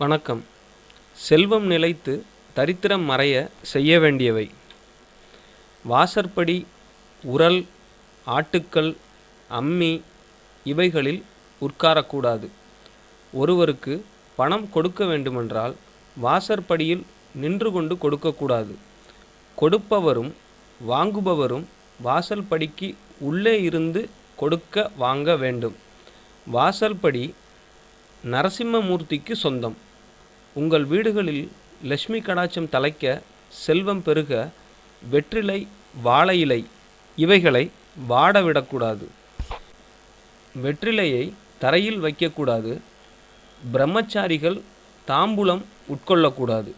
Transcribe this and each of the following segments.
வணக்கம். செல்வம் நிலைத்து தரித்திரம் மறைய செய்ய வேண்டியவை. வாசற்படி உரல் ஆட்டுக்கல் அம்மி இவைகளில் உட்காரக்கூடாது. ஒருவருக்கு பணம் கொடுக்க வேண்டுமென்றால் வாசற்படியில் நின்று கொண்டு கொடுக்கக்கூடாது. கொடுப்பவரும் வாங்குபவரும் வாசல்படிக்கு உள்ளே இருந்து கொடுக்க வாங்க வேண்டும். வாசல்படி நரசிம்மமூர்த்திக்கு சொந்தம். உங்கள் வீடுகளில் லட்சுமி கடாட்சம் தலைக்க செல்வம் பெருக வெற்றிலை வாழை இலை இவைகளை வாட விடக்கூடாது. வெற்றிலையை தரையில் வைக்கக்கூடாது. பிரம்மச்சாரிகள் தாம்பூலம் உட்கொள்ளக்கூடாது.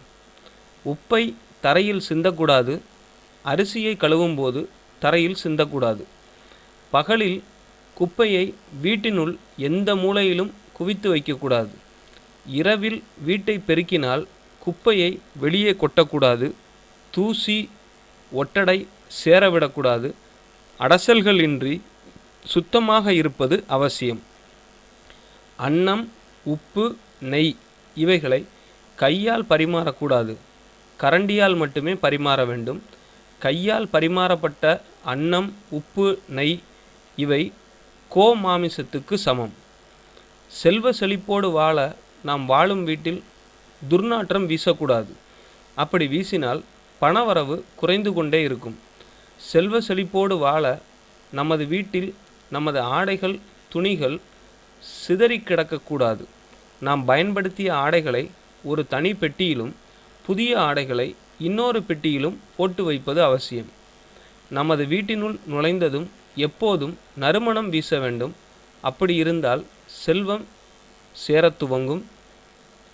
உப்பை தரையில் சிந்தக்கூடாது. அரிசியை கழுவும்போது தரையில் சிந்தக்கூடாது. பகலில் குப்பையை வீட்டினுள் எந்த மூலையிலும் குவித்து வைக்கக்கூடாது. இரவில் வீட்டை பெருக்கினால் குப்பையை வெளியே கொட்டக்கூடாது தூசி ஒட்டடை சேரவிடக்கூடாது அடசல்களின்றி சுத்தமாக இருப்பது அவசியம். அன்னம் உப்பு நெய் இவைகளை கையால் பரிமாறக்கூடாது. கரண்டியால் மட்டுமே பரிமாற வேண்டும். கையால் பரிமாறப்பட்ட அன்னம் உப்பு நெய் இவை கோமாமிசத்துக்கு சமம். செல்வ செழிப்போடு வாழ நாம் வாழும் வீட்டில் துர்நாற்றம் வீசக்கூடாது. அப்படி வீசினால் பணவரவு குறைந்து கொண்டே இருக்கும். செல்வ செழிப்போடு வாழ நமது வீட்டில் நமது ஆடைகள் துணிகள் சிதறி கிடக்கக்கூடாது. நாம் பயன்படுத்திய ஆடைகளை ஒரு தனி பெட்டியிலும் புதிய ஆடைகளை இன்னொரு பெட்டியிலும் போட்டு வைப்பது அவசியம். நமது வீட்டினுள் நுழைந்ததும் எப்போதும் நறுமணம் வீச வேண்டும். அப்படி இருந்தால் செல்வம் சேரத் துவங்கும்.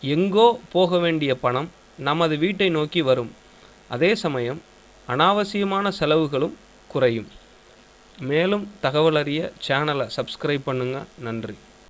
எங்கோ போக வேண்டிய பணம் நமது வீட்டை நோக்கி வரும். அதே சமயம் அனாவசியமான செலவுகளும் குறையும். மேலும் தகவல் அறிய சேனலை சப்ஸ்கிரைப் பண்ணுங்கள் நன்றி.